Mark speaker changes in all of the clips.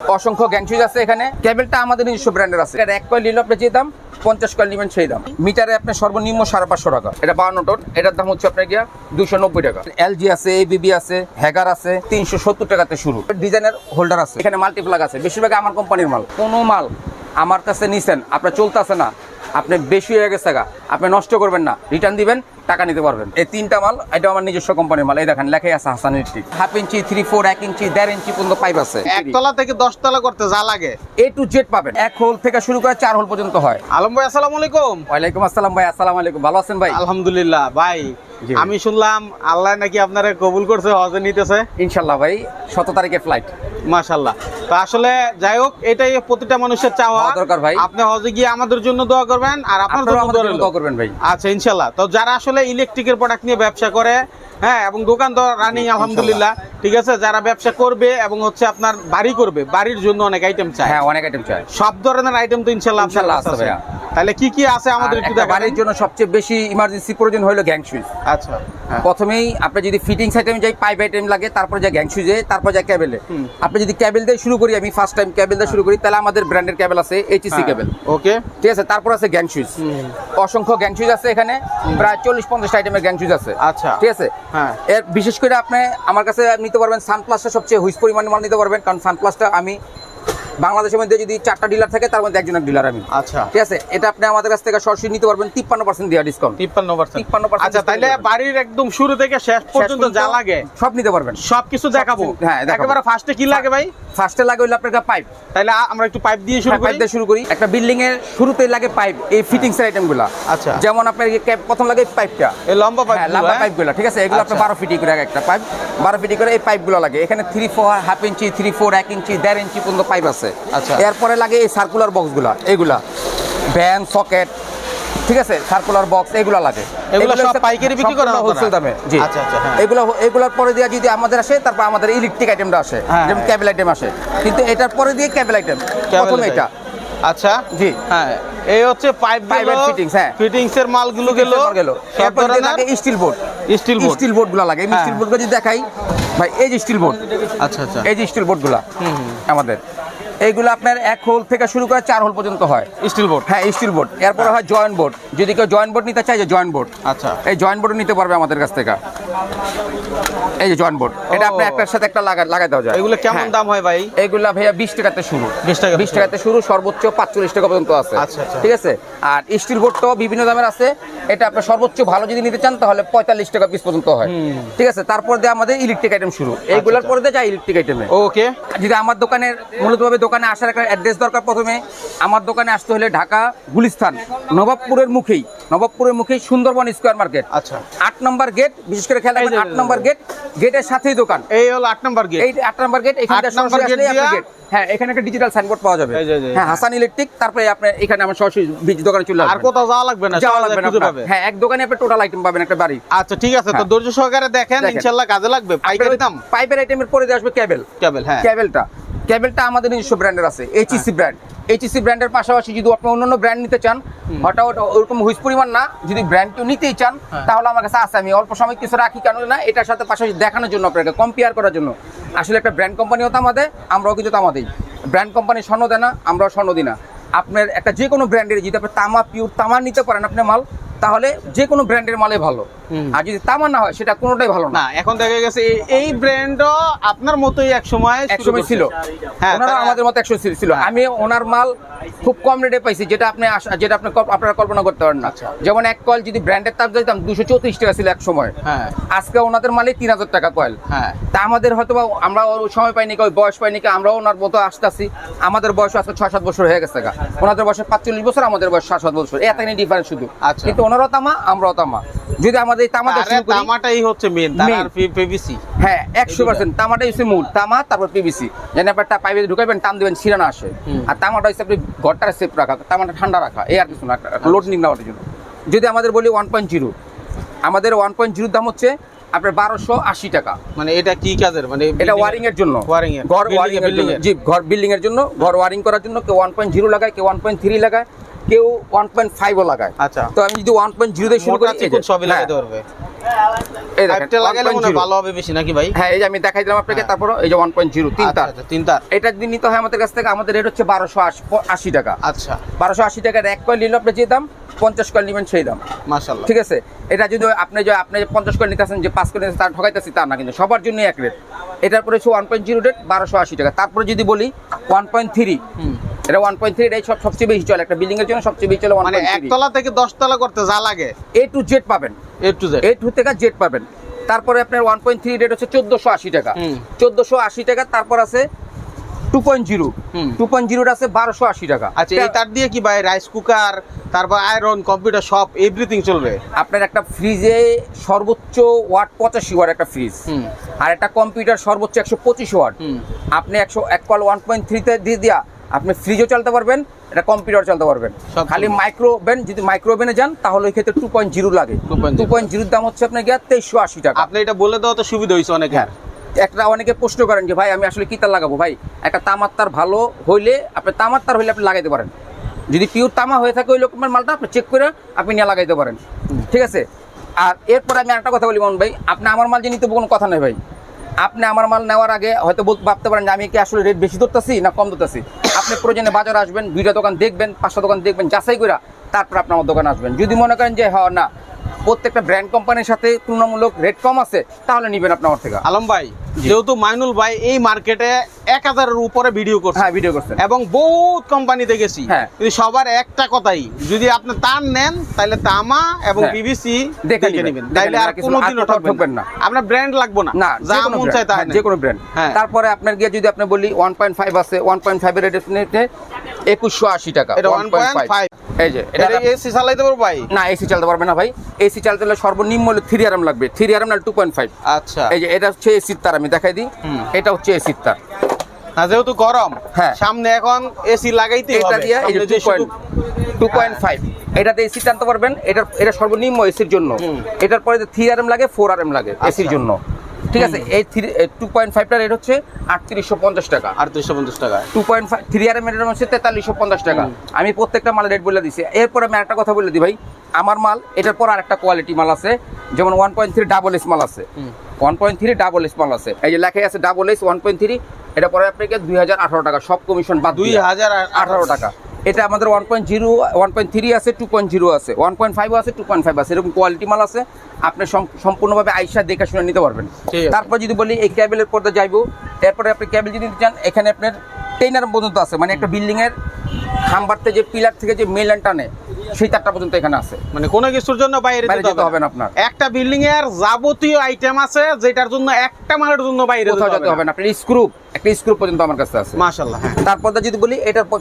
Speaker 1: অসংখ্য gang switch আছে এখানে। কেবেলটা আমাদের নিজস্ব ব্র্যান্ডের আছে। এটা এক কয়েল নিলে আপনি যে দাম, পঞ্চাশ কয়েল নেবেন সেই দাম। মিটারে আপনার সর্বনিম্ন সাড়ে পাঁচশো টাকা। এটা বাউন্ন টন। এটার দাম হচ্ছে আপনার গিয়া দুশো নব্বই টাকা। এলজি আছে, এবিবি আছে, হ্যাগার আছে, তিনশো সত্তর টাকাতে শুরু। ডিজাইনের হোল্ডার আছে। এখানে মাল্টিপ্লাগ আছে। বেশিরভাগ আমার কোম্পানির মাল। কোনো মাল আমার কাছে নিছেন, আপনার চলতেছে না। আপনি বেশি হয়ে গেছে টাকা আপনি নষ্ট করবেন না। রিটার্ন দিবেন টাকা নিতে পারবেন। এই তিনটা মাল এটা আমার নিজস্ব কোম্পানির মাল। এই দেখেন লেখাই আছে Hasan electric half inch three four এক ইঞ্চি দেড় ইঞ্চি পর্যন্ত পাইপ আছে।
Speaker 2: একতলা থেকে দশতলা করতে যা লাগে।
Speaker 1: এ টু জেড পাবেন। এক হোল থেকে শুরু করে চার হোল পর্যন্ত হয়।
Speaker 2: আলম ভাই আসসালামু আলাইকুম।
Speaker 1: ওয়ালাইকুম আসসালাম ভাই আসসালামু আলাইকুম। ভালো আছেন ভাই?
Speaker 2: আলহামদুলিল্লাহ ভাই। আমি শুনলাম আল্লাহ নাকি আপনারা কবুল করছে হজে নিতেছে।
Speaker 1: ইনশাল্লাহ ভাই শত তারিখে ফ্লাইট
Speaker 2: মাশাল্লাহ তো আসলে যাই হোক এটাই প্রতিটা মানুষের চাওয়া।
Speaker 1: দোয়া দরকার ভাই।
Speaker 2: আপনি হজে গিয়ে আমাদের জন্য দোয়া করবেন আর আপনার জন্য। দোয়া
Speaker 1: করবেন ভাই।
Speaker 2: আচ্ছা ইনশাল্লাহ তো যারা আসলে ইলেকট্রিকের প্রোডাক্ট নিয়ে ব্যবসা করে হ্যাঁ এবং দোকান তো রানিং আলহামদুলিল্লাহ ঠিক আছে? যারা ব্যবসা করবে এবং হচ্ছে আপনার বাড়ি করবে বাড়ির জন্য অনেক আইটেম চায়।
Speaker 1: হ্যাঁ অনেক আইটেম চাই
Speaker 2: সব ধরনের আইটেম তো ইনশাল্লাহ কাছে
Speaker 1: আছে। ভাইয়া।
Speaker 2: তাহলে কি কি আছে আমাদের একটু
Speaker 1: বাড়ির জন্য সবচেয়ে বেশি ইমার্জেন্সি প্রয়োজন হলো গ্যাং সুইচ
Speaker 2: আচ্ছা হ্যাঁ।
Speaker 1: প্রথমেই আপনি যদি ফিটিংস আইটেম যাই পাইপ আইটেম লাগে তারপর যায় গ্যাং সুইচে তারপর যায় ক্যাবেলে আপনি যদি ক্যাবেল দিয়ে শুরু করি আমি ফার্স্ট টাইম ক্যাবেল দিয়ে শুরু করি তাহলে আমাদের ব্র্যান্ডের ক্যাবেল আছে এইচসি ক্যাবেল
Speaker 2: ওকে
Speaker 1: ঠিক আছে? তারপর আছে গ্যাং সুইচ অসংখ্য গ্যাং সুইচ আছে এখানে প্রায় চল্লিশ পঞ্চাশ আইটেমের গ্যাং সুইচ আছে।
Speaker 2: আচ্ছা।
Speaker 1: ঠিক আছে?
Speaker 2: হ্যাঁ।
Speaker 1: এর বিশেষ করে আপনি আমার কাছে নিতে পারবেন সানপ্লাসটা সবচেয়ে হুইস পরিমাণে মাল নিতে পারবেন কারণ সানপ্লাসটা আমি বাংলাদেশের মধ্যে যদি চারটা ডিলার থাকে তার মধ্যে একজনের ডিলার আমি।
Speaker 2: আচ্ছা।
Speaker 1: ঠিক আছে? এটা আপনি আমাদের কাছ থেকে সরাসরি নিতে পারবেন তিপ্পান্ন পার্সেন্ট দেওয়া ডিসকাউন্ট
Speaker 2: তিপ্পান্ন পার্সেন্ট
Speaker 1: 53%
Speaker 2: আচ্ছা
Speaker 1: তাহলে
Speaker 2: বাড়ির একদম শুরু থেকে শেষ পর্যন্ত যা লাগে
Speaker 1: সব নিতে পারবেন।
Speaker 2: সবকিছু দেখাবো।
Speaker 1: হ্যাঁ।
Speaker 2: একেবারে ফার্স্টে কি লাগে ভাই?
Speaker 1: ফার্স্টে লাগে হইল আপনার পাইপ।
Speaker 2: তাইলে আ- আমরা একটু পাইপ দিয়ে শুরু
Speaker 1: পাইপ দিয়ে শুরু করি। একটা বিল্ডিং এর শুরুতেই লাগে পাইপ এই ফিটিংস এর আইটেমগুলা
Speaker 2: আচ্ছা।
Speaker 1: যেমন আপনার প্রথম লাগে পাইপটা
Speaker 2: এই লম্বা পাইপ
Speaker 1: হ্যাঁ লম্বা পাইপগুলো ঠিক আছে? এগুলো আপনার
Speaker 2: আচ্ছা।
Speaker 1: বারো ফিটি করে একটা পাইপ বারো ফিটি করে এই পাইপ পাইপগুলো লাগে। এখানে three four half inch three four এক ইঞ্চি দেড় ইঞ্চি পর্যন্ত পাইপ আছে।
Speaker 2: আচ্ছা।
Speaker 1: এরপরে লাগে এই সার্কুলার বক্সগুলা এইগুলা ভ্যান সকেট ঠিক আছে? সার্কুলার বক্স এগুলো লাগে।
Speaker 2: এগুলো সব পাইকারি বিক্রি আপনারা?
Speaker 1: হোলসেল দামে জি।
Speaker 2: আচ্ছা, আচ্ছা, হ্যাঁ।
Speaker 1: এগুলো এগুলোর পরে দিয়ে যদি আমাদের আসে তারপর আমাদের ইলেকট্রিক আইটেমটা আসে
Speaker 2: হ্যাঁ,
Speaker 1: যেমন
Speaker 2: হ্যাঁ।
Speaker 1: ক্যাবেল আইটেম আসে। কিন্তু এটার পরে দিয়ে ক্যাবেল আইটেম প্রথম এটা।
Speaker 2: আচ্ছা
Speaker 1: জি।
Speaker 2: হ্যাঁ এই হচ্ছে পাইপ
Speaker 1: and fittings, হ্যাঁ।
Speaker 2: ফিটিংস এর মালগুলো গেল
Speaker 1: গেল
Speaker 2: সব
Speaker 1: এরপর লাগে steel board
Speaker 2: steel board
Speaker 1: steel বোর্ডগুলো লাগে।
Speaker 2: হ্যাঁ।
Speaker 1: স্টিল বোর্ড যদি দেখাই ভাই এই যে স্টিল বোর্ড
Speaker 2: আচ্ছা আচ্ছা।
Speaker 1: এই যে স্টিল বোর্ডগুলা আমাদের। এইগুলো আপনার এক হোল থেকে শুরু করে চার হোল পর্যন্ত হয়।
Speaker 2: স্টিল বোর্ড
Speaker 1: হ্যাঁ স্টিল বোর্ড এরপরে হয় জয়েন্ট বোর্ড যদি কেউ জয়েন্ট বোর্ড নিতে চাই যে জয়েন্ট বোর্ড
Speaker 2: আচ্ছা।
Speaker 1: এই জয়েন্ট বোর্ড নিতে পারবে আমাদের কাছ থেকে। এই যে জয়েন্ট বোর্ড এটা আপনি একটার সাথে একটা লাগা লাগাই দেওয়া যায়।
Speaker 2: এগুলো কেমন
Speaker 1: হ্যাঁ।
Speaker 2: দাম হয় ভাই?
Speaker 1: এইগুলা ভাইয়া বিশ টাকাতে শুরু।
Speaker 2: 20 টাকা
Speaker 1: বিশ টাকাতে শুরু সর্বোচ্চ পাঁচচল্লিশ টাকা পর্যন্ত আছে।
Speaker 2: আচ্ছা, আচ্ছা।
Speaker 1: ঠিক আছে? আর স্টিল বোর্ডটাও বিভিন্ন দামের আছে। এটা আপনার সর্বোচ্চ ভালো যদি নিতে চান তাহলে পঁয়তাল্লিশ টাকা পিস পর্যন্ত হয়। ঠিক আছে? তারপর দিয়ে আমাদের ইলেকট্রিক আইটেম শুরু। এইগুলোর পরে দিয়ে যায় ইলেকট্রিক আইটেমে
Speaker 2: ওকে।
Speaker 1: যদি আমার দোকানের মূলতভাবে দোকানে আসার একটা অ্যাড্রেস দরকার প্রথমে আমার দোকানে আসতে হলে ঢাকা গুলিস্তান নবাবপুরের মুখেই নবাবপুরের মুখেই সুন্দরবন স্কোয়ার মার্কেট
Speaker 2: আচ্ছা।
Speaker 1: আট নম্বর গেট বিশেষ করে খেলা
Speaker 2: এই
Speaker 1: আট নম্বর গেট গেটের সাথেই দোকান।
Speaker 2: এই হলো আট নাম্বার গেট
Speaker 1: এই আট নম্বর গেট এখানে
Speaker 2: আট নাম্বার গেট
Speaker 1: হ্যাঁ এখানে একটা ডিজিটাল সাইনবোর্ড পাওয়া যাবে।
Speaker 2: এই যে, এই যে,
Speaker 1: হ্যাঁ হাসান ইলেকট্রিক তারপরে আপনি এখানে আমার সরাসরি বীজ দোকানে চলে
Speaker 2: আর কোথাও যাওয়া লাগবে না
Speaker 1: যাওয়া লাগবে না। হ্যাঁ এক দোকানে আপনি টোটাল আইটেম পাবেন একটা বাড়ি।
Speaker 2: আচ্ছা ঠিক আছে তো। ধৈর্য সহকারে দেখেন কাজে লাগবে। পাইকারি দাম?
Speaker 1: পাইপের আইটেমের পরে আসবে কেবল
Speaker 2: কেবল হ্যাঁ।
Speaker 1: ক্যাবেলটা ক্যাবেলটা আমাদের নিজস্ব ব্র্যান্ডের আছে এইচইসি ব্র্যান্ড এইচইসি ব্র্যান্ডের পাশাপাশি যদি আপনি অন্যান্য ব্র্যান্ড নিতে চান হঠাৎ ওরকম হুইস পরিমাণ না যদি ব্র্যান্ড কেউ নিতেই চান
Speaker 2: হ্যাঁ।
Speaker 1: তাহলে আমার কাছে আছে। আমি অল্প সময় কিছু রাখি কেন না এটার সাথে পাশাপাশি দেখানোর জন্য আপনাকে কম্পেয়ার করার জন্য। আসলে একটা ব্র্যান্ড কোম্পানিও তো আমাদের আমরাও কিন্তু তামাদেই ব্র্যান্ড কোম্পানি স্বর্ণ দেয় না আমরাও স্বর্ণ দিই না। আপনার একটা যে কোনো ব্র্যান্ডের যদি আপনি তামা পিওর তামা নিতে পারেন আপনি মাল তাহলে যে কোনো ব্র্যান্ডের মালে ভালো। আর যদি তামা না হয় সেটা কোনোটাই ভালো না।
Speaker 2: এখন দেখা গেছে এই- ব্র্যান্ডও আপনার মতোই এক সময়
Speaker 1: এক সময় ছিল।
Speaker 2: হ্যাঁ
Speaker 1: ওনারা আমাদের মতো একশো ছিল।
Speaker 2: হ্যাঁ।
Speaker 1: আমি ওনার মাল খুব কম রেটে পাইছি যেটা আপনি যেটা আপনি আপনারা কল্পনা করতে পারেন না।
Speaker 2: আচ্ছা।
Speaker 1: যেমন এক কয়েল যদি ব্র্যান্ডের তাপ দিতাম দুশো চৌত্রিশ টাকা ছিল এক সময়।
Speaker 2: হ্যাঁ।
Speaker 1: আজকে ওনাদের মালে তিন হাজার টাকা কয়েল।
Speaker 2: হ্যাঁ।
Speaker 1: তা আমাদের হয়তো আমরা ওই সময় পাইনি কেউ বয়স পাইনি কেউ আমরাও ওনার মতো আসতেছি। আমাদের বয়স আজকে ছয় সাত বছর হয়ে গেছে গা। ওনাদের বয়স পাঁচচল্লিশ বছর আমাদের বয়স সাত সাত বছর। এতখানি ডিফারেন্স শুধু।
Speaker 2: আচ্ছা।
Speaker 1: কিন্তু ওনারাও তামা আমরাও তামা যদি আমাদের তামাটা
Speaker 2: তামাটাই হচ্ছে মেন পিভিসি
Speaker 1: হ্যাঁ একশো পার্সেন্ট তামাটা হচ্ছে মূল। তামা তারপর পিভিসি যেন ব্যাপারটা পাইপে ঢুকাইবেন টান দিবেন ছিঁড়ে না আসে। আর তামাটা হচ্ছে আপনি ঘরটা সেফ রাখা তামাটা ঠান্ডা রাখা। এই আর কিছু না লোড নিক নেওয়ার জন্য। যদি আমাদের বলি ওয়ান পয়েন্ট জিরো আমাদের ওয়ান পয়েন্ট জিরোর দাম হচ্ছে আপনার বারোশো আশি টাকা।
Speaker 2: মানে এটা কি কাজের? মানে
Speaker 1: এটা ওয়ারিং এর জন্য।
Speaker 2: Wiring এর।
Speaker 1: ঘর ওয়ারিং
Speaker 2: এর,
Speaker 1: জন্য। জি ঘর বিল্ডিং এর জন্য। ঘর ওয়ারিং করার জন্য কেউ ওয়ান পয়েন্ট জিরো লাগায় কেউ ওয়ান পয়েন্ট থ্রি লাগায় কেউ ওয়ান পয়েন্ট ফাইভও লাগায়।
Speaker 2: আচ্ছা।
Speaker 1: তো আমি যদি ওয়ান পয়েন্ট জিরো দিয়ে শুরু করি
Speaker 2: সবই
Speaker 1: হ্যাঁ,
Speaker 2: লাগাইতে পারবে।
Speaker 1: এই দেখেন
Speaker 2: একটা লাগাইলে
Speaker 1: 1.0
Speaker 2: ভালো হবে বেশি নাকি ভাই?
Speaker 1: এই যে আমি দেখাই দিলাম আপনাকে। তারপর যে ওয়ান পয়েন্ট জিরো তিন তার
Speaker 2: তিন তার
Speaker 1: এটা নিতে আমাদের কাছ থেকে আমাদের রেট হচ্ছে বারোশো আশি টাকা।
Speaker 2: আচ্ছা।
Speaker 1: বারোশো আশি টাকার এক কয়েল নিলে আপনি যে দাম? পঞ্চাশ কয়েল নেবেন সেই দাম।
Speaker 2: মাশাল্লাহ
Speaker 1: ঠিক আছে? এটা যদি আপনি যে আপনি পঞ্চাশ কয়েল নিতেছেন যে পাঁচ কয়েল নিতেছেন তার ঠকাইতেছি তা না কিন্তু। সবার জন্য এক রেট এটার পরে হচ্ছে ওয়ান পয়েন্ট জিরো রেট বারোশো আশি টাকা। তারপরে যদি বলি ওয়ান পয়েন্ট থ্রি। এটা ওয়ান পয়েন্ট থ্রি এটাই সব সবচেয়ে বেশি চলে। একটা বিল্ডিং এর জন্য সবচেয়ে বেশি চলে
Speaker 2: মানে একতলা থেকে দশতলা করতে যা লাগে।
Speaker 1: এ টু জেড পাবেন।
Speaker 2: A to Z
Speaker 1: A to থেকে জেড পাবেন। তারপরে আপনার ওয়ান পয়েন্ট থ্রি রেট হচ্ছে চোদ্দোশো আশি টাকা। চোদ্দোশো আশি টাকা তারপর আছে two point zero. Two point জিরোটা আছে বারোশো আশি টাকা।
Speaker 2: আচ্ছা এই তার দিয়ে কি ভাই রাইস কুকার তারপর আয়রন কম্পিউটার সব এভরিথিং চলবে?
Speaker 1: আপনার একটা ফ্রিজে সর্বোচ্চ ওয়াট পঁচাশি ওয়াট একটা ফ্রিজ। আর একটা কম্পিউটার সর্বোচ্চ একশো পঁচিশ ওয়াট আপনি একশো এক কল ওয়ান পয়েন্ট থ্রিতে দিয়ে দিয়া আপনি ফ্রিজও চালাতে পারবেন এটা কম্পিউটার চালাতে পারবেন। খালি। মাইক্রো ওভেন যদি মাইক্রো ওভেনে যান তাহলে ওই ক্ষেত্রে টু পয়েন্ট জিরো লাগে। টু পয়েন্ট জিরোর দাম হচ্ছে আপনার গিয়া তেইশশো আশি টাকা।
Speaker 2: আপনি এটা বলে দেওয়া তো সুবিধা হয়েছে অনেক
Speaker 1: হ্যাঁ। একটা অনেকে প্রশ্ন করেন যে, ভাই, আমি আসলে কি তার লাগাবো? ভাই, একটা তামার তার ভালো হইলে আপনি তামার তার হইলে আপনি লাগাইতে পারেন। যদি পিওর তামা হয়ে থাকে ওই রকমের মালটা, আপনি চেক করে আপনি নিয়ে লাগাইতে পারেন। ঠিক আছে? আর এরপরে আমি একটা কথা বলি, মোহন ভাই, আপনি আমার মাল যে নিতে কোনো কথা নেই ভাই। আপনি আমার মাল নেওয়ার আগে হয়তো ভাবতে পারেন যে, আমি কি আসলে রেট বেশি ধরতেছি না কম ধরতেছি? আপনি প্রয়োজনে বাজার আসবেন, দুইটা দোকান দেখবেন, পাঁচটা দোকান দেখবেন, যাচাই করে তারপর আপনি আমার দোকানে আসবেন। যদি মনে করেন যে হ্যাঁ না প্রত্যেকটা ব্র্যান্ড কোম্পানির সাথে তুলনামূলক রেট কম আছে তাহলে নিবেন আপনার আমার থেকে।
Speaker 2: আলম ভাই যেহেতু মাইনুল ভাই এই মার্কেটে এক হাজারের উপরে ভিডিও করছে।
Speaker 1: হ্যাঁ ভিডিও করছে।
Speaker 2: এবং বহুত কোম্পানিতে গেছি
Speaker 1: হ্যাঁ।
Speaker 2: কিন্তু সবার একটা কথাই যদি আপনি তার নেন তাহলে তামা এবং
Speaker 1: হ্যাঁ।
Speaker 2: পিভিসি
Speaker 1: দেখে নিবেন।
Speaker 2: নিবেন, আর কোনোদিনও ঠকবেন না। আপনার ব্র্যান্ড লাগবে না।
Speaker 1: না
Speaker 2: যা মন চায় তা
Speaker 1: হ্যাঁ, যে কোনো ব্র্যান্ড
Speaker 2: হ্যাঁ।
Speaker 1: তারপরে আপনার গিয়ে যদি আপনি বলি ওয়ান পয়েন্ট ফাইভ আছে ওয়ান পয়েন্ট ফাইভের রেটে একুশশো আশি টাকা
Speaker 2: এটা
Speaker 1: 1.5 এই যে এটা
Speaker 2: এটা এসি চালাইতে পারব ভাই?
Speaker 1: না এসি চালাতে পারবে না ভাই। এসি চালাতে হলে সর্বনিম্ন হলে থ্রি আরাম লাগবে। থ্রি আরাম না টু পয়েন্ট ফাইভ
Speaker 2: আচ্ছা।
Speaker 1: এই যে এটা হচ্ছে এসির তার আমি দেখাই দিই। এটা হচ্ছে এসির তার।
Speaker 2: না যেহেতু গরম
Speaker 1: হ্যাঁ।
Speaker 2: সামনে এখন এসি লাগাইতে
Speaker 1: এটা দিয়ে এই যে টু পয়েন্ট ফাইভ এটাতে এসি টানতে পারবেন। এটার এটা সর্বনিম্ন এসির জন্য। এটার পরে থ্রি আর এম লাগে ফোর আর এম লাগে এসির
Speaker 2: আচ্ছা।
Speaker 1: জন্য। ঠিক আছে এই থ্রি টু পয়েন্ট ফাইভটা রেট হচ্ছে আটত্রিশশো পঞ্চাশ টাকা।
Speaker 2: আটত্রিশশো পঞ্চাশ টাকা
Speaker 1: two point five three R এর হচ্ছে তেতাল্লিশশো পঞ্চাশ টাকা। আমি প্রত্যেকটা মালের রেট বলে দিছি। এরপর আমি একটা কথা বলে দিই ভাই। আমার মাল এটার পর আরেকটা কোয়ালিটি মাল আছে। যেমন one point three double S মাল আছে। One point three double S মাল আছে। এই যে লেখাই আছে double S one point three এটা পরে আপনাকে দুই হাজার আঠারো টাকা সব কমিশন বা
Speaker 2: দুই হাজার
Speaker 1: আঠারো টাকা। এটা আমাদের one point zero one point three আছে টু পয়েন্ট জিরো আছে। ওয়ান পয়েন্ট ফাইভ আছে টু পয়েন্ট ফাইভ আছে। এরকম কোয়ালিটি মাল আছে। আপনি সম্পূর্ণভাবে আইসা দেখে শুনে নিতে পারবেন। তারপর যদি বলি এই ক্যাবেলের পর্দা যাইবো এরপরে আপনি ক্যাবেল যদি চান এখানে আপনার টেনার পর্যন্ত আছে। মানে একটা বিল্ডিং এর খাম্বারতে যে পিলার থেকে যে মেল টানে সেই তারটা পর্যন্ত এখানে আছে।
Speaker 2: মানে কোনো কিছুর জন্য বাইরে যেতে হবে না।
Speaker 1: আপনার।
Speaker 2: একটা বিল্ডিং এর যাবতীয় আইটেম আছে যেটার জন্য একটা মালের জন্য বাইরে
Speaker 1: যেতে হবে না। আপনার স্ক্রু একটা স্ক্রু পর্যন্ত আমার কাছে আছে।
Speaker 2: মাশাআল্লাহ হ্যাঁ।
Speaker 1: তারপর যদি বলি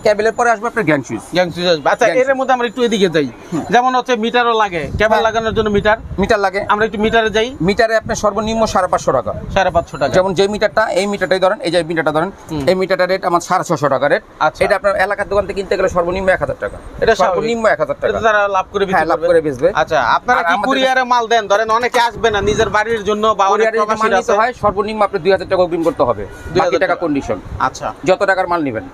Speaker 1: ক্যাবেলের পরে আসবে আপনার গ্যাং সুইচ
Speaker 2: গ্যাং সুইচ আসবে। আচ্ছা এর মধ্যে আমরা একটু এদিকে যাই। যেমন হচ্ছে মিটারও লাগে কেবল
Speaker 1: হ্যাঁ।
Speaker 2: লাগানোর জন্য মিটার।
Speaker 1: মিটার লাগে।
Speaker 2: আমরা একটু মিটারে যাই।
Speaker 1: মিটারে আপনার সর্বনিম্ন সাড়ে পাঁচশো টাকা।
Speaker 2: সাড়ে পাঁচশো টাকা।
Speaker 1: যেমন যে মিটারটা এই মিটারটাই ধরেন এই যে মিটারটা ধরেন এই মিটারটা রেট আমার সাড়ে ছশো টাকা রেট
Speaker 2: আচ্ছা।
Speaker 1: এটা আপনার এলাকার দোকান থেকে কিনতে গেলে সর্বনিম্ন এক হাজার টাকা।
Speaker 2: এটা।
Speaker 1: সর্বনিম্ন এক হাজার টাকা।
Speaker 2: তারা লাভ করে
Speaker 1: হ্যাঁ, লাভ করে বেচবে।
Speaker 2: আচ্ছা আপনারা কি কুরিয়ারে মাল দেন? ধরেন অনেকে আসবে না নিজের বাড়ির জন্য বা
Speaker 1: কোরিয়ারে মাল নিতে হয় সর্বনিম্ন আপনি দুই হাজার টাকা অগ্রিম করতে হবে।
Speaker 2: 2000
Speaker 1: বাকি টাকা। কন্ডিশন
Speaker 2: আচ্ছা।
Speaker 1: যত টাকার মাল নেবেন।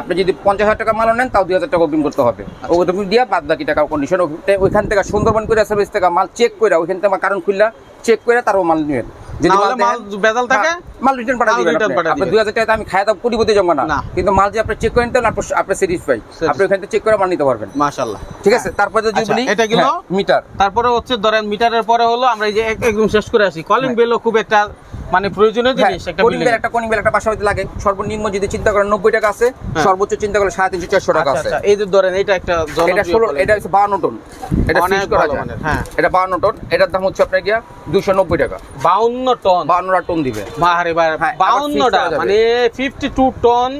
Speaker 1: আপনি যদি পঞ্চাশ হাজার টাকা মাল নেন তাও দুই হাজার টাকা অগ্রিম করতে হবে।
Speaker 2: অগ্রিম
Speaker 1: ওরকম দিয়ে বাদ বাকি টাকা কন্ডিশন ওইখান থেকে সুন্দরবন করে সার্ভিস থেকে মাল চেক করে ওইখান থেকে কারণ খুললা চেক করে তারও মাল নেবেন
Speaker 2: না মাল বেজাল থাকে
Speaker 1: মাল রিটার্ন পাঠিয়ে দিবেন আপনি।
Speaker 2: পাঠিয়ে
Speaker 1: আপনি
Speaker 2: দিবেন।
Speaker 1: দুই হাজার টাকা আমি খায় দাম কোটিপতি জমা না।
Speaker 2: না।
Speaker 1: কিন্তু মাল যে আপনি চেক করে নিতে আপনি- আপনি স্যাটিসফাই আপনি ওইখান থেকে চেক করে মাল নিতে পারবেন।
Speaker 2: মাশাআল্লাহ।
Speaker 1: ঠিক আছে? তারপরে যদি বলি
Speaker 2: এটা গেলো?
Speaker 1: মিটার
Speaker 2: তারপরে হচ্ছে ধরেন মিটারের পরে হলো আমরা এই যে একদম শেষ করে আসি। কলিং। বেলও খুব একটা মানে প্রয়োজনীয় জিনিস একটা
Speaker 1: কলিং বেল একটা কলিং বেল একটা বাসা লাগে। সর্বনিম্ন যদি চিন্তা করেন নব্বই টাকা আছে
Speaker 2: হ্যাঁ।
Speaker 1: সর্বোচ্চ চিন্তা করলে সাড়ে তিনশো চারশো টাকা
Speaker 2: আচ্ছা,
Speaker 1: আছে।
Speaker 2: আচ্ছা, এই যে ধরেন এটা একটা
Speaker 1: এটা এটা হচ্ছে বাউন্ন টন। এটা ফিক্স করা যায়।
Speaker 2: হ্যাঁ।
Speaker 1: এটা টন। এটার দাম হচ্ছে আপনার গিয়া দুশো নব্বই টাকা।
Speaker 2: 52 টন।
Speaker 1: বাউন্নটা টন দিবে।
Speaker 2: বাহারে বাউন্নটা
Speaker 1: মানে ফিফটি fixed
Speaker 2: 52টা
Speaker 1: করা যাবে।
Speaker 2: 52 টন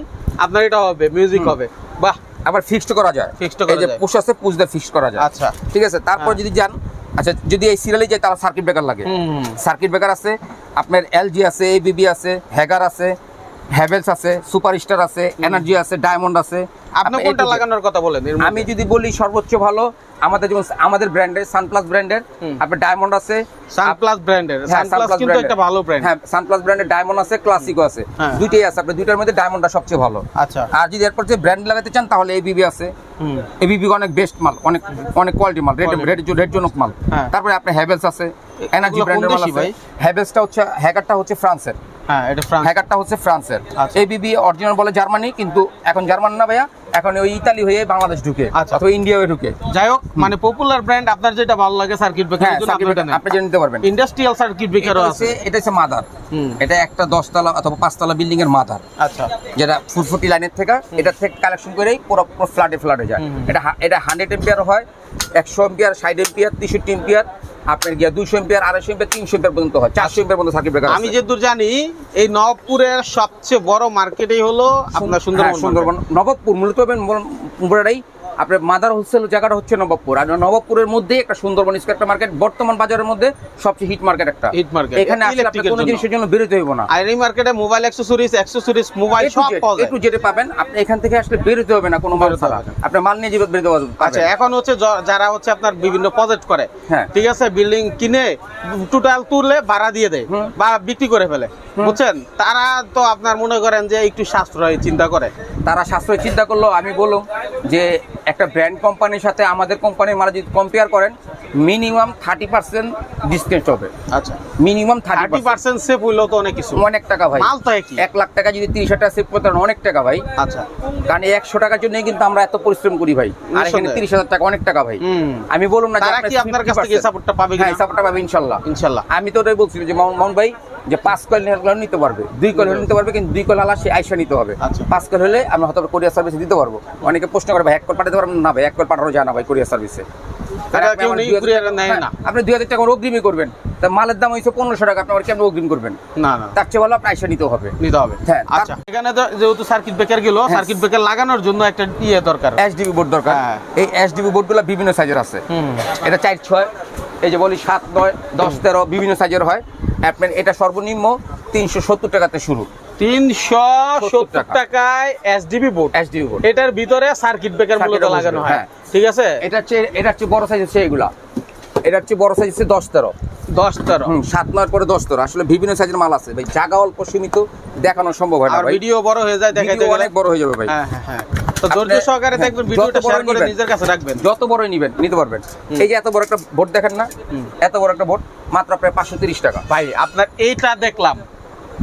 Speaker 2: আপনার এটা হবে মিউজিক হবে। বাহ।
Speaker 1: আবার ফিক্সড করা যায়। ফিক্সড
Speaker 2: করা যায়।
Speaker 1: পুশ আছে পুশ দিয়ে ফিক্সড করা যায়।
Speaker 2: আচ্ছা।
Speaker 1: ঠিক আছে? তারপর
Speaker 2: হ্যাঁ।
Speaker 1: যদি যান আচ্ছা যদি এই সিরিয়ালে যায় তাহলে সার্কিট ব্রেকার লাগে। সার্কিট ব্রেকার আছে আপনার এলজি আছে এবিবি আছে হ্যাগার আছে হ্যাভেলস আছে সুপারস্টার আছে এনার্জি আছে ডায়মন্ড আছে।
Speaker 2: আপনি কোনটা লাগানোর কথা বলেন
Speaker 1: আমি যদি বলি সর্বোচ্চ ভালো আমাদের যেমন আমাদের ব্র্যান্ডের সানপ্লাস ব্র্যান্ডের। আপনার ডায়মন্ড আছে।
Speaker 2: সানপ্লাস ব্র্যান্ডের সানপ্লাস কিন্তু একটা ভালো ব্র্যান্ড
Speaker 1: হ্যাঁ সানপ্লাস ব্র্যান্ডের ডায়মন্ড আছে ক্লাসিকও আছে।
Speaker 2: হ্যাঁ।
Speaker 1: দুইটাই আছে আপনি দুইটার মধ্যে ডায়মন্ডটা সবচেয়ে ভালো।
Speaker 2: আচ্ছা।
Speaker 1: আর যদি এরপর যে ব্র্যান্ড লাগাতে চান তাহলে এবিবি আছে। এবিবি অনেক বেস্ট মাল অনেক অনেক কোয়ালিটি মাল রেড
Speaker 2: Quality।
Speaker 1: রেড রেডজনক মাল।
Speaker 2: হ্যাঁ।
Speaker 1: তারপরে আপনার হ্যাভেলস আছে এনার্জি ব্র্যান্ডের মাল আছে। হ্যাভেলসটা হচ্ছে হ্যাকারটা হচ্ছে ফ্রান্সের
Speaker 2: হ্যাঁ এটা ফ্রান্স
Speaker 1: হ্যাকারটা হচ্ছে ফ্রান্সের।
Speaker 2: আচ্ছা।
Speaker 1: এবিবি অরিজিনাল বলে জার্মানি কিন্তু এখন জার্মান না ভাইয়া এখন ওই ইতালি হয়ে বাংলাদেশ ঢুকে
Speaker 2: আচ্ছা।
Speaker 1: অথবা ইন্ডিয়া হয়ে ঢুকে।
Speaker 2: যাই হোক মানে পপুলার ব্র্যান্ড আপনার যেটা ভালো লাগে সার্কিট
Speaker 1: হ্যাঁ
Speaker 2: আপনি
Speaker 1: breaker আপনি জেনে নিতে পারবেন।
Speaker 2: ইন্ডাস্ট্রিয়াল সার্কিট ব্রেকারও আছে।
Speaker 1: এটা হচ্ছে মাদার।
Speaker 2: হুম।
Speaker 1: এটা একটা দশতলা অথবা পাঁচতলা বিল্ডিং এর মাদার।
Speaker 2: আচ্ছা।
Speaker 1: যেটা ফুটফুটি লাইনের থেকে এটা থেকে কালেকশন করেই পুরো ফ্লাডে ফ্লাডে যায়। এটা এটা হান্ড্রেড এম্পিয়ার হয় একশো এম্পিয়ার ষাট এম্পিয়ার তেষট্টি এম্পিয়ার আপনার গিয়া দুইশো এম্পিয়ার আড়াইশো এম্পিয়ার তিনশো এম্পিয়ার পর্যন্ত হয়। চারশো এম্পিয়ার পর্যন্ত সার্কিট ব্রেকার
Speaker 2: আমি যেদূর জানি এই নবপুরের সবচেয়ে বড় মার্কেটেই হলো আপনার সুন্দরবন
Speaker 1: হ্যাঁ, সুন্দরবন। নবপুর মূলত মুম্বাই আপনার মাদার হোলসেল জায়গাটা হচ্ছে নবাবপুর। আর নবাবপুরের মধ্যেই একটা সুন্দরবন স্কোয়ার একটা মার্কেট বর্তমান বাজারের মধ্যে সবচেয়ে হিট মার্কেট একটা।
Speaker 2: হিট মার্কেট
Speaker 1: এখানে আসলে আপনার কোনো জিনিসের জন্য বেরোতে হইব না।
Speaker 2: আর এই মার্কেটে মোবাইল অ্যাক্সেসরিজ অ্যাক্সেসরিজ মোবাইল সব পাওয়া যায়।
Speaker 1: একটু যেতে পাবেন। আপনি এখান থেকে আসলে বেরোতে হবে না কোনো মাল ছাড়া।
Speaker 2: হবে
Speaker 1: মাল নিয়ে যাবে বেরোতে পারবেন
Speaker 2: আচ্ছা এখন হচ্ছে যারা হচ্ছে আপনার বিভিন্ন প্রজেক্ট করে
Speaker 1: হ্যাঁ।
Speaker 2: ঠিক আছে বিল্ডিং কিনে টোটাল তুললে ভাড়া দিয়ে দেয়। বা বিক্রি করে ফেলে বুঝছেন? তারা তো আপনার মনে করেন যে একটু সাশ্রয় চিন্তা করে।
Speaker 1: তারা সাশ্রয় চিন্তা করল আমি বললাম যে একটা ব্র্যান্ড কোম্পানির সাথে আমাদের কোম্পানির মাল যদি কম্পেয়ার করেন মিনিমাম থার্টি পার্সেন্ট ডিসকাউন্ট হবে।
Speaker 2: আচ্ছা।
Speaker 1: মিনিমাম
Speaker 2: থার্টি পার্সেন্ট সেভ হইলেও তো অনেক কিছু।
Speaker 1: অনেক টাকা ভাই।
Speaker 2: মাল তো একই।
Speaker 1: এক লাখ টাকা যদি তিরিশ হাজার সেভ করতে অনেক টাকা ভাই।
Speaker 2: আচ্ছা।
Speaker 1: কারণ একশো টাকার জন্যই কিন্তু আমরা এত পরিশ্রম করি ভাই। আর এখানে তিরিশ হাজার টাকা অনেক টাকা ভাই। আমি বলুন না
Speaker 2: আপনার কাছ থেকে সাপোর্টটা পাবে
Speaker 1: হ্যাঁ সাপোর্টটা পাবে ইনশাল্লাহ।
Speaker 2: ইনশাল্লাহ।
Speaker 1: আমি তো ওটাই বলছি যে মামুন ভাই যে পাঁচ কয়েল হলে নিতে পারবে। দুই কয়েল হলে নিতে পারবে কিন্তু দুই কল আলা সে আইসা নিতে হবে।
Speaker 2: আচ্ছা।
Speaker 1: পাঁচ কয়েল হলে আমরা হয়তো কোরিয়ার সার্ভিসে দিতে পারব। অনেকে প্রশ্ন করে ভাই এক কয়েল পাঠাতে পারবেন না ভাই এক কয়েল পাঠানো যায় না ভাই কোরিয়ার সার্ভিসে
Speaker 2: না।
Speaker 1: আপনি দুই হাজার টাকা অগ্রিমই করবেন। তা মালের দাম হয়েছে পনেরোশো টাকা আপনি আবার কেমন অগ্রিম করবেন?
Speaker 2: না না।
Speaker 1: তার চেয়ে ভালো আপনি আইসা নিতে হবে।
Speaker 2: নিতে হবে।
Speaker 1: হ্যাঁ,
Speaker 2: আচ্ছা এখানে তো যেহেতু সার্কিট ব্রেকার গেল
Speaker 1: হ্যাঁ।
Speaker 2: সার্কিট ব্রেকার লাগানোর জন্য একটা ইয়ে দরকার।
Speaker 1: এসডিবি বোর্ড দরকার।
Speaker 2: হ্যাঁ।
Speaker 1: এই এসডিবি বোর্ডগুলো বিভিন্ন সাইজের আছে। এটা চার ছয় এই যে বলি সাত নয় দশ তেরো বিভিন্ন সাইজের হয়। আপনার এটা সর্বনিম্ন তিনশো সত্তর টাকাতে শুরু।
Speaker 2: তিনশো সত্তর
Speaker 1: টাকা।
Speaker 2: টাকায় এসডিবি বোর্ড
Speaker 1: এসডিবি বোর্ড
Speaker 2: এটার ভিতরে সার্কিট ব্রেকার মূলত লাগানো হয়।
Speaker 1: হ্যাঁ।
Speaker 2: ঠিক আছে?
Speaker 1: এটা হচ্ছে এটা হচ্ছে বড় সাইজ হচ্ছে এগুলা। এটা হচ্ছে বড় সাইজ হচ্ছে দশ তেরো।
Speaker 2: দশ তেরো।
Speaker 1: সাত নয় পরে দশ তেরো। আসলে বিভিন্ন সাইজের মাল আছে। ভাই জায়গা অল্প সীমিত দেখানো সম্ভব হয় না
Speaker 2: ভিডিও বড় হয়ে যায়
Speaker 1: দেখা
Speaker 2: যায়
Speaker 1: অনেক বড় হয়ে যাবে ভাই।
Speaker 2: হ্যাঁ হ্যাঁ হ্যাঁ। তো ধৈর্য সহকারে
Speaker 1: হ্যাঁ,
Speaker 2: দেখবেন ভিডিওটা শেয়ার করে নিজের কাছে রাখবেন।
Speaker 1: যত বড়ই নিবেন নিতে পারবেন। এই যে এত বড় একটা বোর্ড দেখেন না? এত বড় একটা বোর্ড মাত্র প্রায় পাঁচশো তিরিশ টাকা।
Speaker 2: ভাই আপনার এইটা দেখলাম।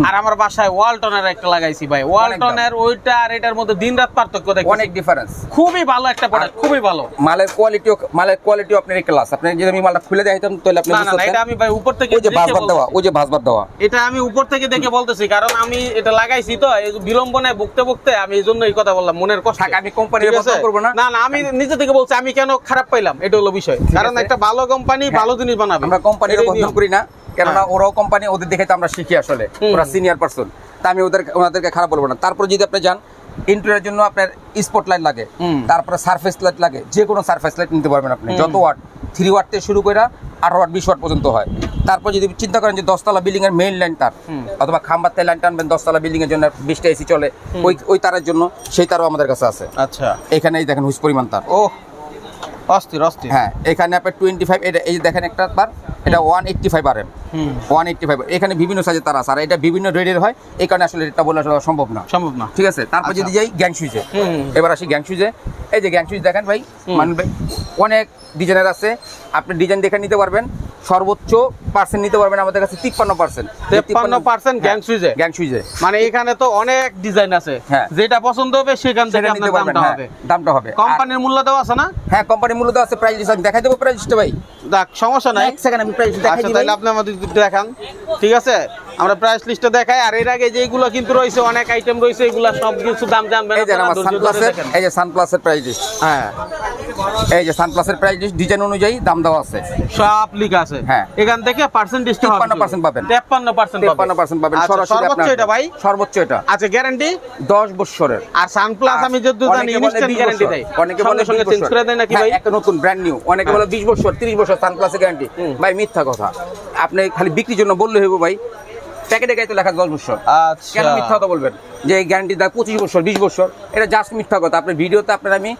Speaker 2: আর আমার বাসায় ওয়ালটনের একটা লাগাইছি ভাই। ওয়ালটনের ওইটা আর এটার মধ্যে দিন রাত পার্থক্য দেখছি
Speaker 1: অনেক ডিফারেন্স
Speaker 2: খুবই ভালো একটা প্রোডাক্ট খুবই ভালো।
Speaker 1: মালের কোয়ালিটিও মালের কোয়ালিটিও আপনার ক্লাস আপনি যদি আমি মালটা খুলে দেখাইতাম তাহলে আপনি বুঝতে
Speaker 2: না, এটা আমি ভাই উপর থেকে
Speaker 1: ওই যে
Speaker 2: দেখে
Speaker 1: ভাসবার দেওয়া
Speaker 2: বলতেছি।
Speaker 1: ওই যে ভাসবার দেওয়া।
Speaker 2: এটা আমি উপর থেকে দেখে বলতেছি কারণ আমি এটা লাগাইছি তো এই বিলম্বনে ভুগতে ভুগতে আমি এই জন্য এই কথা বললাম মনের কষ্ট।
Speaker 1: থাক, আমি কোম্পানির? বদনাম করব না।
Speaker 2: না না আমি নিজে থেকে বলছি আমি কেন খারাপ পাইলাম? এটা হলো বিষয়। কারণ একটা ভালো কোম্পানি
Speaker 1: হ্যাঁ।
Speaker 2: ভালো জিনিস বানাবে।
Speaker 1: আমরা কোম্পানির
Speaker 2: নিয়ম।
Speaker 1: করি না। কেননা
Speaker 2: হ্যাঁ।
Speaker 1: ওরাও কোম্পানি ওদের দেখে তো আমরা শিখি আসলে। ওরা সিনিয়র পার্সন তা আমি ওদের ওনাদেরকে খারাপ বলব না। তারপর যদি আপনি যান ইন্টারের জন্য আপনার স্পট লাইট লাগে তারপরে সারফেস লাইট লাগে। যে কোনো সারফেস লাইট নিতে পারবেন আপনি। যত ওয়াট থ্রি ওয়াট থেকে শুরু করে আঠারো ওয়াট বিশ ওয়াট পর্যন্ত হয়। তারপর যদি চিন্তা করেন যে দশতলা বিল্ডিং এর মেইন লাইন তার অথবা খাম্বার তেল লাইন টানবেন দশতলা বিল্ডিং এর জন্য বিশটা এসি চলে। ওই ওই তারের জন্য সেই তারও আমাদের কাছে আছে।
Speaker 2: আচ্ছা।
Speaker 1: এখানেই দেখেন হুইস পরিমাণ তার।
Speaker 2: ও অস্থির অস্থির।
Speaker 1: হ্যাঁ এখানে আপনার টোয়েন্টি ফাইভ এটা এই যে দেখেন একটা বার এটা one eighty five R M one eighty five এখানে বিভিন্ন সাইজের তার আছে। আর এটা বিভিন্ন রেডের হয় এই কারণে আসলে এটা বলা সম্ভব না।
Speaker 2: সম্ভব না।
Speaker 1: ঠিক আছে? তারপর
Speaker 2: আচ্ছা।
Speaker 1: যদি যাই গ্যাং
Speaker 2: সুইজে
Speaker 1: এবার আসি গ্যাং সুইজে এই যে গ্যাং সুইচ দেখেন ভাই
Speaker 2: হুম।
Speaker 1: মানে ভাই অনেক ডিজাইনের আছে। আপনি ডিজাইন দেখে নিতে পারবেন। সর্বোচ্চ পার্সেন্ট নিতে পারবেন আমাদের কাছে তিপ্পান্ন পার্সেন্ট।
Speaker 2: 53% gang switch এ?
Speaker 1: গ্যাং সুইচে
Speaker 2: মানে এখানে তো অনেক ডিজাইন আছে।
Speaker 1: হ্যাঁ।
Speaker 2: যেটা পছন্দ হবে সেখান থেকে আপনার দামটা
Speaker 1: হ্যাঁ,
Speaker 2: হবে।
Speaker 1: দামটা হবে।
Speaker 2: কোম্পানির মূল্য দেওয়া আছে না?
Speaker 1: হ্যাঁ কোম্পানির মূল্য আছে প্রাইস লিস্ট আমি দেখাই দেবো প্রাইস লিস্টটা ভাই।
Speaker 2: দেখ সমস্যা নাই।
Speaker 1: এক সেকেন্ড আমি প্রাইস দেখাই
Speaker 2: আচ্ছা
Speaker 1: দিই
Speaker 2: তাহলে আপনি আমাদের দেখান। ঠিক আছে? আমরা প্রাইস লিস্টটা দেখাই। আর এর আগে যেগুলো কিন্তু রয়েছে অনেক আইটেম রয়েছে এগুলো সব কিছু দাম জানবেন
Speaker 1: এই যে আমার সানপ্লাসের এই যে সানপ্লাসের প্রাইস লিস্ট
Speaker 2: হ্যাঁ।
Speaker 1: এই যে সানপ্লাসের প্রাইস লিস্ট ডিজাইন অনুযায়ী দাম দেওয়া আছে।
Speaker 2: সব লিখা আছে।
Speaker 1: হ্যাঁ।
Speaker 2: এখান থেকে পার্সেন্ট ডিসকাউন্ট
Speaker 1: 53% পাবেন।
Speaker 2: তেপ্পান্ন পার্সেন্ট
Speaker 1: তেপ্পান্ন পার্সেন্ট পাবেন। সরাসরি
Speaker 2: সর্বোচ্চ এটা ভাই?
Speaker 1: সর্বোচ্চ এটা।
Speaker 2: আচ্ছা গ্যারান্টি
Speaker 1: দশ বছরের
Speaker 2: আর সানপ্লাস আমি জানি ইনস্ট্যান্ট গ্যারান্টি দেয়।
Speaker 1: অনেকে বলে
Speaker 2: সঙ্গে সঙ্গে
Speaker 1: 20
Speaker 2: চেঞ্জ করে দেয় নাকি ভাই
Speaker 1: একটা নতুন ব্র্যান্ড নিউ অনেকে
Speaker 2: হ্যাঁ।
Speaker 1: বলে 20 বছর 30 বছর সানপ্লাসের গ্যারান্টি ভাই মিথ্যা কথা। আপনি খালি বিক্রির জন্য বললে হইব ভাই। প্যাকেটে গাইতে লেখা দশ বছর
Speaker 2: আচ্ছা।
Speaker 1: কেন মিথ্যা কথা বলবেন? যে গ্যারান্টি দেয় পঁচিশ বছর বিশ বছর এটা জাস্ট মিথ্যা কথা। আপনার ভিডিওতে আপনার আমি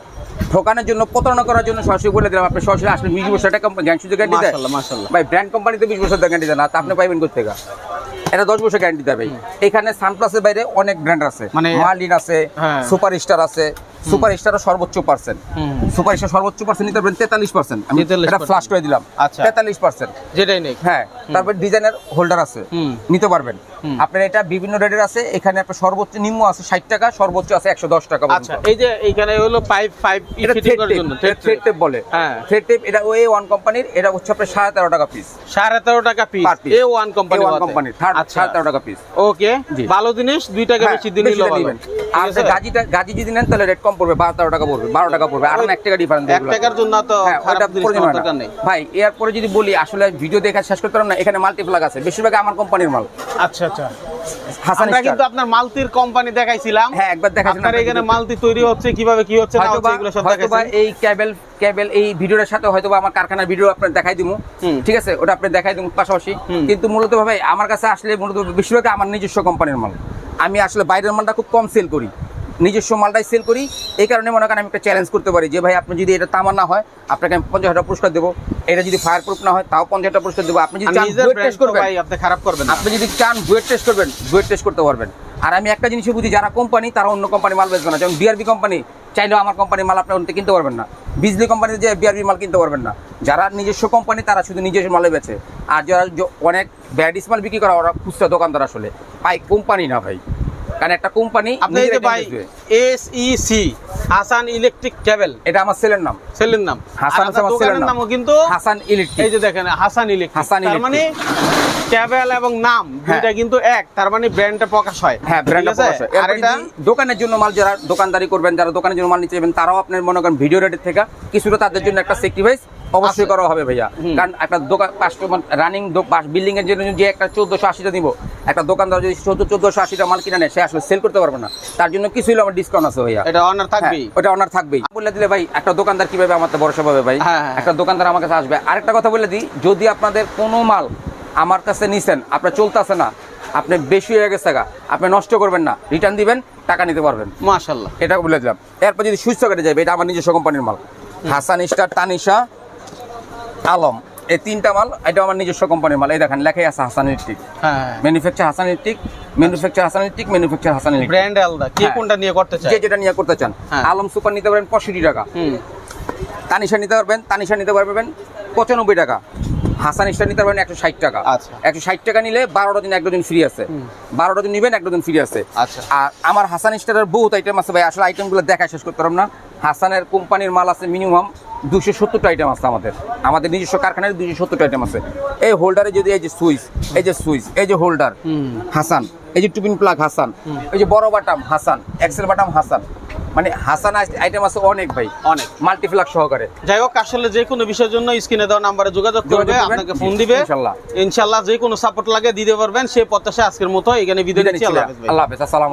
Speaker 1: ঠকানোর জন্য প্রতারণা করার জন্য সরাসরি বলে দিলাম আপনি সরাসরি আসলে বিশ বছর একটা গ্যারান্টি গ্যারান্টি দেয়। ভাই ব্র্যান্ড কোম্পানিতে বিশ বছর গ্যারান্টি দেয় না তা আপনি পাইবেন কোথা থেকে এটা দশ বছর গ্যারান্টি দেবে এখানে সানপ্লাসের বাইরে অনেক ব্র্যান্ড আছে।
Speaker 2: মানে
Speaker 1: মার্লিন আছে
Speaker 2: হ্যাঁ।
Speaker 1: সুপার স্টার আছে। সুপার স্টারও সর্বোচ্চ পার্সেন্ট সুপার স্টার সর্বোচ্চ পার্সেন্ট নিতে পারবেন তেতাল্লিশ পার্সেন্ট আমি এটা ফ্লাশ করে দিলাম।
Speaker 2: আচ্ছা।
Speaker 1: তেতাল্লিশ পার্সেন্ট
Speaker 2: যেটাই নেই।
Speaker 1: হ্যাঁ তারপর ডিজাইনের হোল্ডার আছে। নিতে পারবেন। আপনার এটা বিভিন্ন রেটের আছে। এখানে আপনার সর্বোচ্চ নিম্ন আছে ষাট টাকা সর্বোচ্চ আছে একশো দশ টাকা
Speaker 2: আচ্ছা এই যে এইখানে হলো পাইপ পাইপ
Speaker 1: থ্রেড টেপ বলে।
Speaker 2: হ্যাঁ।
Speaker 1: থ্রেড টেপ এটা ওয়ে ওয়ান কোম্পানির এটা হচ্ছে আপনার সাড়ে তেরো টাকা পিস
Speaker 2: সাড়ে তেরো টাকা piece A one company
Speaker 1: one
Speaker 2: আচ্ছা।
Speaker 1: সাড়ে তেরো টাকা পিস
Speaker 2: ওকে ভালো জিনিস দুই টাকা
Speaker 1: হ্যাঁ,
Speaker 2: বেশি দিন।
Speaker 1: আর গাজিটা গাজি যদি নেন তাহলে রেট কম পড়বে বারো তেরো টাকা পড়বে বারো টাকা পড়বে আর এক টাকা ডিফারেন্স
Speaker 2: এক টাকার জন্য তো
Speaker 1: হ্যাঁ, ভাই এরপরে যদি বলি আসলে ভিডিও দেখা শেষ করতে পারলাম না এখানে মাল্টিপ্লাগ আছে। বেশিরভাগ আমার কোম্পানির মাল।
Speaker 2: আচ্ছা আচ্ছা। আমরা কিন্তু আপনার মালতির কোম্পানি দেখাইছিলাম।
Speaker 1: হ্যাঁ একবার দেখাচ্ছিলাম
Speaker 2: আপনার এখানে মালতি তৈরি হচ্ছে কীভাবে কি হচ্ছে না হচ্ছে এগুলো সব
Speaker 1: হয়তোবা এই ক্যাবেল ক্যাবেল এই ভিডিওর সাথে আমার কারখানার ভিডিও আপনার দেখাই দিমু। ঠিক আছে? ওটা আপনি দেখাই দিমু পাশাপাশি। কিন্তু মূলত ভাই আমার কাছে আসলে মূলত বেশিরভাগ আমার নিজস্ব কোম্পানির মাল। আমি আসলে বাইরের মালটা খুব কম সেল করি। নিজস্ব মালটাই সেল করি এই কারণে মনে করেন আমি একটা চ্যালেঞ্জ করতে পারি যে ভাই আপনি যদি এটা তামার না হয় আপনাকে আমি পঞ্চাশ হাজার পুরস্কার দেবো। এটা যদি ফায়ার প্রুফ না হয় তাও পঞ্চাশ হাজার পুরস্কার দেবো। আপনি যদি চান বুয়েট টেস্ট করবেন
Speaker 2: আপনি খারাপ করবেন
Speaker 1: আপনি যদি চান বুয়েট টেস্ট করবেন বুয়েট টেস্ট করতে পারবেন। আর আমি একটা জিনিস বুঝি যারা কোম্পানি তারা অন্য কোম্পানি মাল বেচবে না। যেমন বিআরবি কোম্পানি চাইলেও আমার কোম্পানির মাল আপনি অন্য কিনতে পারবেন না। বিজলি কোম্পানিতে যে বিআরবি মাল কিনতে পারবেন না। যারা নিজস্ব কোম্পানি তারা শুধু নিজস্ব মালে বেচে। আর যারা অনেক ব্যাডিস মাল বিক্রি করা ওরা খুচরা দোকানদার আসলে। পাই কোম্পানি না ভাই। কারণ একটা কোম্পানি
Speaker 2: আপনি যে ভাই S E C Hasan electric cable
Speaker 1: এটা আমার সেলের নাম।
Speaker 2: সেলের নাম।
Speaker 1: হাসান আমার ছেলের নাম।
Speaker 2: কিন্তু
Speaker 1: হাসান ইলেকট্রিক এই
Speaker 2: যে দেখেন হাসান ইলেকট্রিক
Speaker 1: হাসান
Speaker 2: তার মানে ক্যাবেল এবং নাম দুইটা কিন্তু এক তার মানে ব্র্যান্ডটা প্রকাশ হয়।
Speaker 1: হ্যাঁ ব্র্যান্ডটা প্রকাশ হয়।
Speaker 2: আর এটা
Speaker 1: দোকানের জন্য মাল যারা দোকানদারি করবেন যারা দোকানের জন্য মাল নিতে যাবেন তারাও আপনার মনে করেন ভিডিও রেটের থেকে কিছুটা তাদের জন্য একটা সেক্রিফাইস অবশ্যই। করা হবে ভাইয়া। কারণ একটা দোকান কাস্টমার রানিং বিল্ডিং এর জন্য যে একটা চোদ্দশো আশিটা দিব একটা দোকানদার যদি চোদ্দ চোদ্দশো আশিটা মাল কিনে নেয় সে আসলে সেল করতে পারবে না। তার জন্য কিছু হলে আমার ডিসকাউন্ট আছে ভাইয়া।
Speaker 2: এটা অনার থাকবেই।
Speaker 1: হ্যাঁ, ওটা অনার থাকবেই। বলে দিলে ভাই একটা দোকানদার কীভাবে আমার ভরসা পাবে ভাই?
Speaker 2: হ্যাঁ, হ্যাঁ,
Speaker 1: একটা দোকানদার আমার কাছে আসবে। আরেকটা কথা বলে দিই যদি আপনাদের কোনো মাল আমার কাছে নিছেন আপনার চলতেছে না আপনি বেশি হয়ে গেছে গা আপনি নষ্ট করবেন না রিটার্ন দিবেন টাকা নিতে পারবেন।
Speaker 2: মাশাআল্লাহ।
Speaker 1: এটা বলে দিলাম। এরপর যদি সুস্থ সকেটে যাবে এটা আমার নিজস্ব কোম্পানির মাল। হাসান স্টার তানিশা আলম। এই তিনটা মাল এটা আমার নিজস্ব কোম্পানির মাল। এই দেখেন লেখাই আছে হাসান ইলেকট্রিক
Speaker 2: হ্যাঁ।
Speaker 1: Manufacture Hasan electric manufacture Hasan electric manufacture Hasan electric
Speaker 2: brand আলাদা। কে
Speaker 1: হ্যাঁ।
Speaker 2: কোনটা নিয়ে করতে চায়?
Speaker 1: যে যেটা নিয়ে করতে চান।
Speaker 2: হ্যাঁ।
Speaker 1: আলম সুপার নিতে পারেন পঁয়ষট্টি টাকা।
Speaker 2: হুম।
Speaker 1: তানিশা নিতে পারবেন তানিশা নিতে পারবেন পঁচানব্বই টাকা। হাসান স্টার নিতে পারবেন একশো ষাট টাকা।
Speaker 2: আচ্ছা।
Speaker 1: একশো ষাট টাকা নিলে বারোটা দিন এক দিন ফ্রি আছে। বারোটা দিন নিবেন এক দিন ফ্রি আছে।
Speaker 2: আচ্ছা।
Speaker 1: আর আমার হাসান স্টারের বহুত আইটেম আছে ভাই আসলে আইটেমগুলো দেখা শেষ করতে পারলাম না। হাসানের কোম্পানির মাল আছে মিনিমাম দুশো সত্তরটা আইটেম আছে আমাদের। আমাদের নিজস্ব কারখানায় দুশো সত্তরটা আইটেম আছে। এই হোল্ডারে যদি এই যে সুইচ এই যে সুইচ এই যে হোল্ডার হাসান এই যে টুপিন প্লাগ হাসান এই যে বড় বাটাম হাসান এক্সেল বাটাম হাসান। মানে হাসান আইটেম আছে অনেক ভাই।
Speaker 2: অনেক।
Speaker 1: মাল্টিপ্লাগ সহকারে।
Speaker 2: যাই হোক আসলে যে কোনো বিষয়ের জন্য স্ক্রিনে দেওয়া নাম্বারে যোগাযোগ করবে আপনাকে ফোন দিবে।
Speaker 1: ইনশাল্লাহ।
Speaker 2: ইনশাল্লাহ যে কোনো সাপোর্ট লাগে দিতে পারবেন সেই প্রত্যাশা আজকের মতো এখানে বিদায় নিচ্ছি। আল্লাহ হাফেজ ভাই।
Speaker 1: আল্লাহ হাফেজ। আসসালামু